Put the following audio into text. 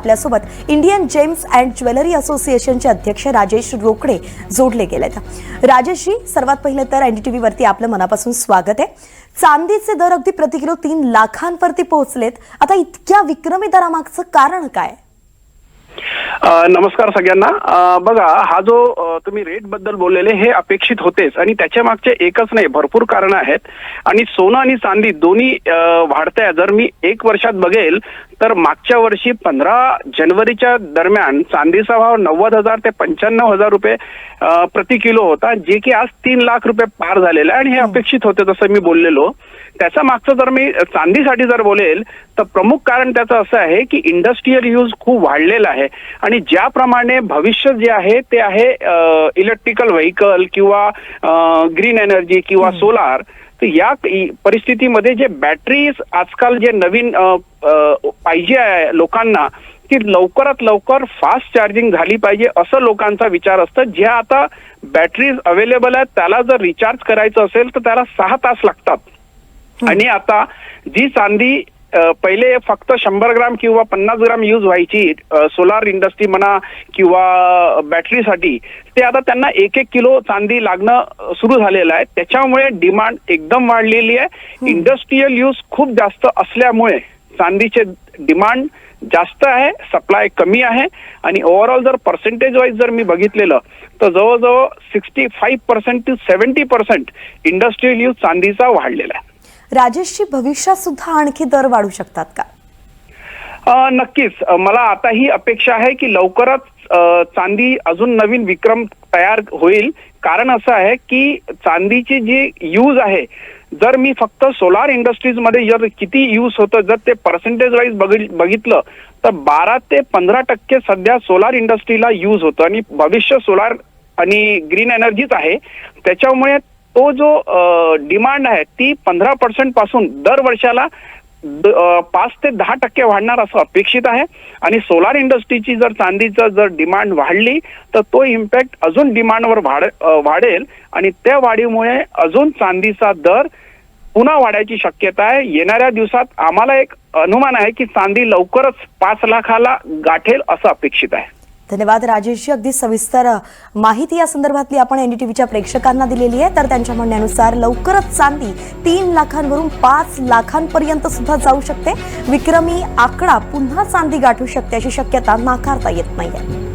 आपल्यासोबत Indian gems and jewellery असोसिएशनचे अध्यक्ष राजेश रोकडे जोडले गेलेत. राजेशजी सर्वात पहिले तर एनडीटीव्ही वरती आपलं मनापासून स्वागत आहे. चांदीचे दर अगदी प्रति किलो तीन लाखांवरती पोहोचलेत. आता इतक्या विक्रमी दरामागचं कारण काय? नमस्कार सगळ्यांना. बघा हा जो तुम्ही रेटबद्दल बोललेले हे अपेक्षित होतेच. आणि त्याच्या मागचे एकच नाही भरपूर कारण आहेत. आणि सोनं आणि चांदी दोन्ही अ, जर मी एक वर्षात बघेल तर मागच्या वर्षी पंधरा जानेवारीच्या दरम्यान चांदीचा भाव नव्वद हजार ते पंच्याण्णव हजार रुपये प्रति किलो होता जे की आज तीन लाख रुपये पार झालेला आहे आणि हे अपेक्षित होते जसं मी बोललेलो. त्याच्या मागचं जर मी चांदीसाठी जर बोलेल तर प्रमुख कारण त्याचं असं आहे की इंडस्ट्रीयल यूज खूप वाढलेला आहे. आणि ज्याप्रमाणे भविष्य जे आहे ते आहे इलेक्ट्रिकल व्हेकल किंवा ग्रीन एनर्जी किंवा सोलार तर या परिस्थितीमध्ये जे बॅटरीज आजकाल जे नवीन पाहिजे आहे लोकांना की लवकरात लवकर फास्ट चार्जिंग झाली पाहिजे असं लोकांचा विचार असतं. ज्या आता बॅटरीज अवेलेबल आहेत त्याला जर रिचार्ज करायचं असेल तर त्याला सहा तास लागतात. आणि आता जी चांदी पहिले फक्त शंभर ग्राम किंवा पन्नास ग्राम यूज व्हायची. सोलार इंडस्ट्री म्हणा किंवा बॅटरीसाठी ते आता त्यांना एक एक किलो चांदी लागणं सुरू झालेलं आहे. त्याच्यामुळे डिमांड एकदम वाढलेली आहे. इंडस्ट्रीयल यूज खूप जास्त असल्यामुळे चांदीचे डिमांड जास्त आहे सप्लाय कमी आहे. आणि ओव्हरऑल जर पर्सेंटेज वाईज जर मी बघितलेलं तर जवळजवळ sixty five percent to seventy percent industrial use चांदीचा वाढलेला आहे. राजेशची भविष्यात सुद्धा आणखी दर वाढू शकतात का? नक्कीच. मला आता ही अपेक्षा आहे की लवकरच चांदी अजून नवीन विक्रम तयार होईल. कारण असं आहे की चांदीची जी यूज आहे जर मी फक्त सोलार इंडस्ट्रीजमध्ये जर किती यूज होतं जर ते पर्सेंटेज वाईज बघितलं तर बारा ते पंधरा टक्के सध्या सोलार इंडस्ट्रीला यूज होतं. आणि भविष्य सोलार आणि ग्रीन एनर्जीच आहे. त्याच्यामुळे तो जो डिमांड आहे ती पंधरा पर्सेंटपासून दर वर्षाला पाच ते दहा टक्के वाढणार असं अपेक्षित आहे. आणि सोलार इंडस्ट्रीची जर चांदीचं जर डिमांड वाढली तर तो इम्पॅक्ट अजून डिमांडवर वाढ वाढेल. आणि त्या वाढीमुळे अजून चांदीचा दर पुन्हा वाढायची शक्यता आहे. येणाऱ्या दिवसात आम्हाला एक अनुमान आहे की चांदी लवकरच पाच लाखाला गाठेल असं अपेक्षित आहे. धन्यवाद राजेशजी. अगदी सविस्तर माहिती या संदर्भातली आपण एनडीटीव्हीच्या प्रेक्षकांना दिलेली आहे. तर त्यांच्या म्हणण्यानुसार लवकरच चांदी तीन लाखांवरून पाच लाखांपर्यंत सुद्धा जाऊ शकते. विक्रमी आकडा पुन्हा चांदी गाठू शकते अशी शक्यता नाकारता येत नाहीये.